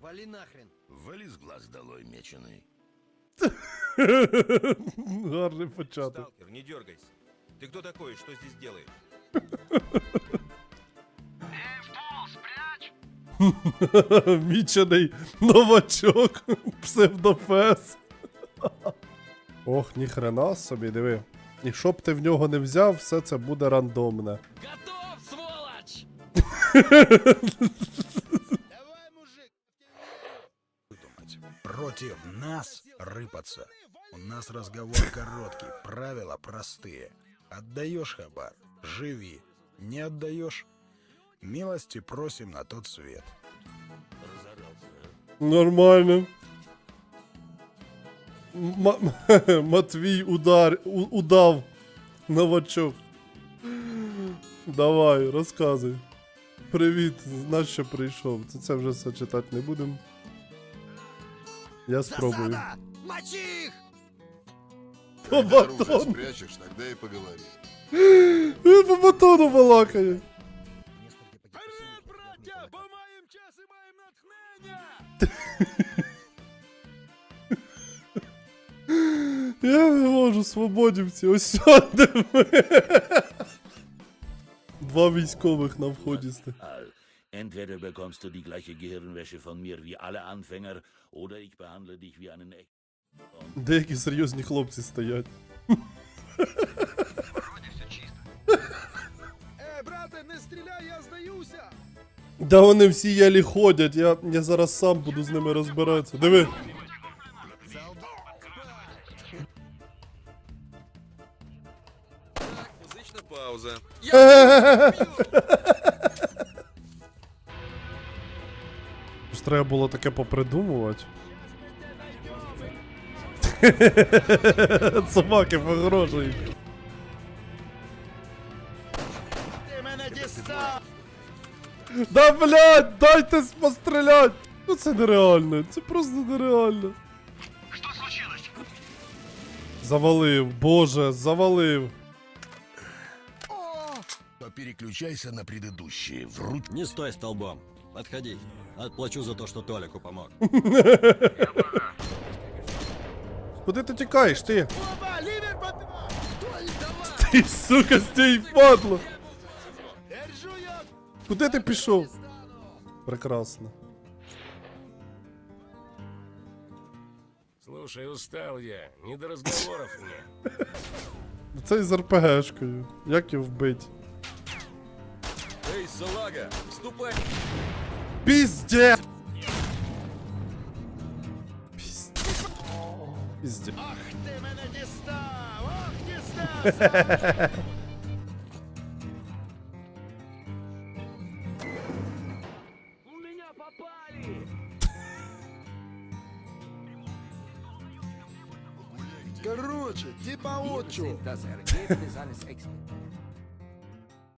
Вали нахрен. Вали с глаз долой, меченый. Гарний початок. Сталкер, не дергайся. Ты кто такой и что здесь делаешь? Мічений новачок. Псевдофес. Ох, ніхрена собі, диви. І що б ти в нього не взяв, все це буде рандомне. Готов, сволочь! Против нас рыпаться. У нас разговор короткий, правила простые. Отдаешь хабар, живи. Не отдаешь, милости просим на тот свет. Нормально. М- Матвій удар, у- удав. Новачок. Давай, розказуй. Привіт, знаєш, що прийшов. Це, це вже все читати не будемо. Я спробую. Засада! Мочи их! По Когда оружие батону. спрячешь, тогда и поговорим. Він по батону балакає. Вперед, браття, бо маємо час і маємо натхнення! Я не можу, свободівці, ось сьогодні ми. Два військових на вході сте. Al. Entweder bekommst du die gleiche Gehirnwäsche von mir wie alle Anfänger, oder ich behandle dich wie einen echten. Деякі серйозні хлопці стоять. Е, брате, не стріляй, я здаюся! Да вони всі ялі ходять, я, я зараз сам буду з ними розбиратися. Диви. Музична пауза. Ж треба було таке попридумувати. Собаки погрожують. Да блядь, дайте пострілять! Ну це нереально, це просто нереально. Що случилось? Завалив, боже, завалив. Переключайся на предыдущие. Врут. Не стой столбом. Подходи. Отплачу за то, что Толику помог. Куди ти тікаєш, ти? Оба, лівер подбивай! Ти, сука, стій, падло! Держу я! Куди ти пішов? Прекрасно. Слушай, устал я. Не до разговоров мне. Це з РПГшкою. Як його вбить? Эй, салага, вступай! Пізде! Пізде. Пізде. Ах, ти мене дістав! Ох, дістав! Короче, типа отчу. Das Ergebnis eines Experiments.